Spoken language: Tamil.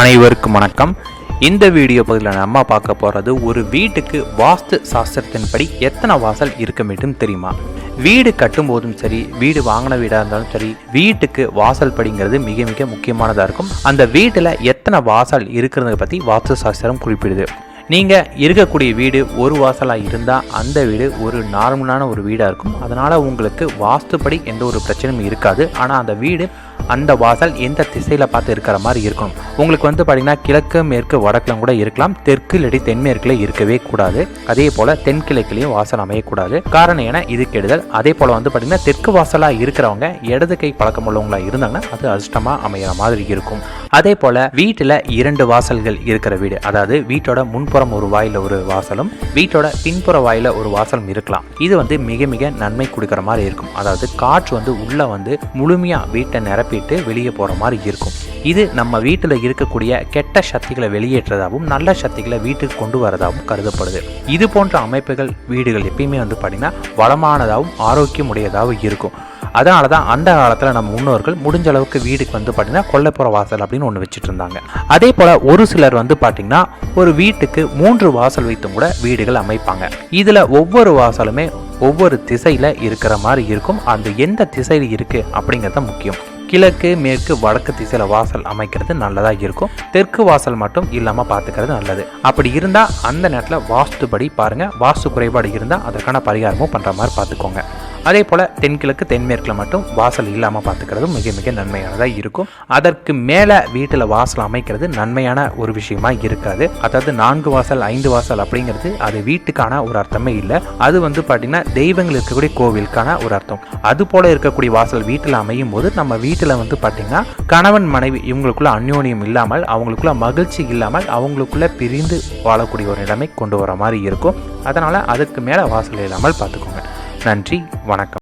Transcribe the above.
அனைவருக்கும் வணக்கம். இந்த வீடியோ பகுதியில் நம்ம பார்க்க போகிறது ஒரு வீட்டுக்கு வாஸ்து சாஸ்திரத்தின்படி எத்தனை வாசல் இருக்க வேண்டும் தெரியுமா? வீடு கட்டும்போதும் சரி வீடு வாங்கின வீடாக இருந்தாலும் சரி வீட்டுக்கு வாசல் படிங்கிறது மிக மிக முக்கியமானதாக இருக்கும். அந்த வீட்டில் எத்தனை வாசல் இருக்கிறத பற்றி வாஸ்து சாஸ்திரம் குறிப்பிடுது. நீங்கள் இருக்கக்கூடிய வீடு ஒரு வாசலாக இருந்தால் அந்த வீடு ஒரு நார்மலான ஒரு வீடாக இருக்கும். அதனால் உங்களுக்கு வாஸ்துப்படி எந்த ஒரு பிரச்சனையும் இருக்காது. ஆனால் அந்த வீடு அந்த வாசல் எந்த திசையில் பார்த்து இருக்கிற மாதிரி இருக்கணும் உங்களுக்கு வந்து பார்த்தீங்கன்னா கிழக்கு மேற்கு வடக்கிலும் கூட இருக்கலாம். தெற்கு இல்லாட்டி தென்மேற்குல இருக்கவே கூடாது. அதே போல் தென்கிழக்குலையும் வாசல் அமையக்கூடாது. காரணம் ஏன்னா இது கெடுதல். அதே போல் வந்து பார்த்தீங்கன்னா தெற்கு வாசலாக இருக்கிறவங்க இடது கை பழக்கம் உள்ளவங்களா இருந்தாங்கன்னா அது அதிர்ஷ்டமாக அமைகிற மாதிரி இருக்கும். அதே போல் வீட்டில் இரண்டு வாசல்கள் இருக்கிற வீடு அதாவது வீட்டோட முன்புறம் ஒரு வாயில் ஒரு வாசலும் வீட்டோட பின்புற வாயில ஒரு வாசலும் இருக்கலாம். இது வந்து மிக மிக நன்மை கொடுக்குற மாதிரி இருக்கும். அதாவது காற்று வந்து உள்ளே வந்து முழுமையாக வீட்டை நிரப்பி நிரப்பிட்டு வெளியே போகிற மாதிரி இருக்கும். இது நம்ம வீட்டில் இருக்கக்கூடிய கெட்ட சக்திகளை வெளியேற்றதாகவும் நல்ல சக்திகளை வீட்டுக்கு கொண்டு வரதாகவும் கருதப்படுது. இது போன்ற அமைப்புகள் வீடுகள் எப்பயுமே வந்து பார்த்திங்கன்னா வளமானதாகவும் ஆரோக்கியமுடையதாகவும் இருக்கும். அதனால தான் அந்த காலத்தில் நம்ம முன்னோர்கள் முடிஞ்ச அளவுக்கு வீடுக்கு வந்து பார்த்திங்கன்னா கொல்லைப்புற வாசல் அப்படின்னு ஒன்று வச்சுட்டு இருந்தாங்க. அதே போல் ஒரு சிலர் வந்து பார்த்திங்கன்னா ஒரு வீட்டுக்கு மூன்று வாசல் வைத்தும் கூட வீடுகள் அமைப்பாங்க. இதில் ஒவ்வொரு வாசலுமே ஒவ்வொரு திசையில் இருக்கிற மாதிரி இருக்கும். அந்த எந்த திசையில் இருக்குது அப்படிங்கிறது முக்கியம். கிழக்கு மேற்கு வடக்கு திசையில் வாசல் அமைக்கிறது நல்லதாக இருக்கும். தெற்கு வாசல் மட்டும் இல்லாமல் பார்த்துக்கிறது நல்லது. அப்படி இருந்தால் அந்த நேரத்தில் வாஸ்துபடி பாருங்கள் வாஸ்து குறைபாடு இருந்தால் அதற்கான பரிகாரமும் பண்ணுற மாதிரி பார்த்துக்கோங்க. அதே போல் தென்கிழக்கு தென்மேற்கில் மட்டும் வாசல் இல்லாமல் பார்த்துக்கிறதும் மிக மிக நன்மையானதாக இருக்கும். அதற்கு மேலே வீட்டில் வாசல் அமைக்கிறது நன்மையான ஒரு விஷயமா இருக்காது. அதாவது நான்கு வாசல் ஐந்து வாசல் அப்படிங்கிறது அது வீட்டுக்கான ஒரு அர்த்தமே இல்லை. அது வந்து பார்த்தீங்கன்னா தெய்வங்கள் இருக்கக்கூடிய கோவிலுக்கான ஒரு அர்த்தம். அது போல் இருக்கக்கூடிய வாசல் வீட்டில் அமையும் போது நம்ம வீட்டில் வந்து பார்த்தீங்கன்னா கணவன் மனைவி இவங்களுக்குள்ள அந்யோன்யம் இல்லாமல் அவங்களுக்குள்ள மகிழ்ச்சி இல்லாமல் அவங்களுக்குள்ள பிரிந்து வாழக்கூடிய ஒரு நிலைமை கொண்டு வர மாதிரி இருக்கும். அதனால் அதுக்கு மேலே வாசல் இல்லாமல் பார்த்துக்கோங்க நன்றி வணக்கம்.